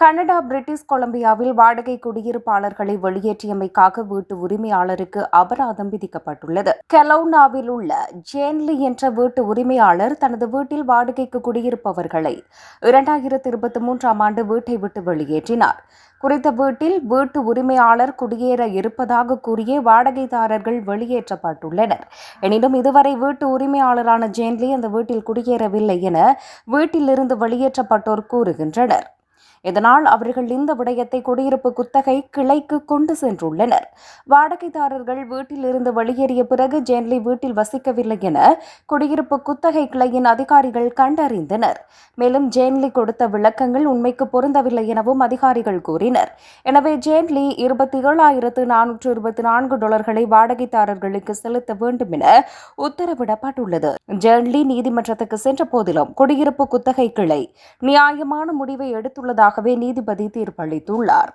Canada British கொலம்பியாவில் வாடகை குடியிருப்பாளர்களை வெளியேற்றியமைக்காக வீட்டு உரிமையாளருக்கு அபராதம் விதிக்கப்பட்டுள்ளது. கெலௌனாவில் உள்ள ஜேன்லி என்ற வீட்டு உரிமையாளர் தனது வீட்டில் வாடகைக்கு குடியிருப்பவர்களை இரண்டாயிரத்தி இருபத்தி மூன்றாம் ஆண்டு வீட்டை விட்டு வெளியேற்றினார். குறித்த வீட்டில் வீட்டு உரிமையாளர் குடியேற இருப்பதாக கூறிய வாடகைதாரர்கள் வெளியேற்றப்பட்டுள்ளனர். எனினும் இதுவரை வீட்டு உரிமையாளரான ஜேன்லி அந்த வீட்டில் குடியேறவில்லை என வீட்டிலிருந்து வெளியேற்றப்பட்டோர் கூறுகின்றனர். இதனால் அவர்கள் இந்த விடயத்தை குடியிருப்பு குத்தகை கிளைக்கு கொண்டு சென்றுள்ளனர். வாடகைதாரர்கள் வீட்டிலிருந்து வெளியேறிய பிறகு ஜேன்லி வீட்டில் வசிக்கவில்லை என குடியிருப்பு குத்தகை கிளையின் அதிகாரிகள் கண்டறிந்தனர். மேலும் ஜேன்லி கொடுத்த விளக்கங்கள் உண்மைக்கு பொருந்தவில்லை எனவும் அதிகாரிகள் கூறினர். எனவே ஜேன்லி இருபத்தி ஏழாயிரத்து நானூற்று இருபத்தி நான்கு டாலர்களை வாடகைதாரர்களுக்கு செலுத்த வேண்டும் என உத்தரவிடப்பட்டுள்ளது. ஜேன்லி நீதிமன்றத்துக்கு சென்ற போதிலும் குடியிருப்பு குத்தகை கிளை நியாயமான முடிவை எடுத்துள்ளதாக எடுத்துள்ளதாகவே நீதிபதி தீர்ப்பளித்துள்ளார்.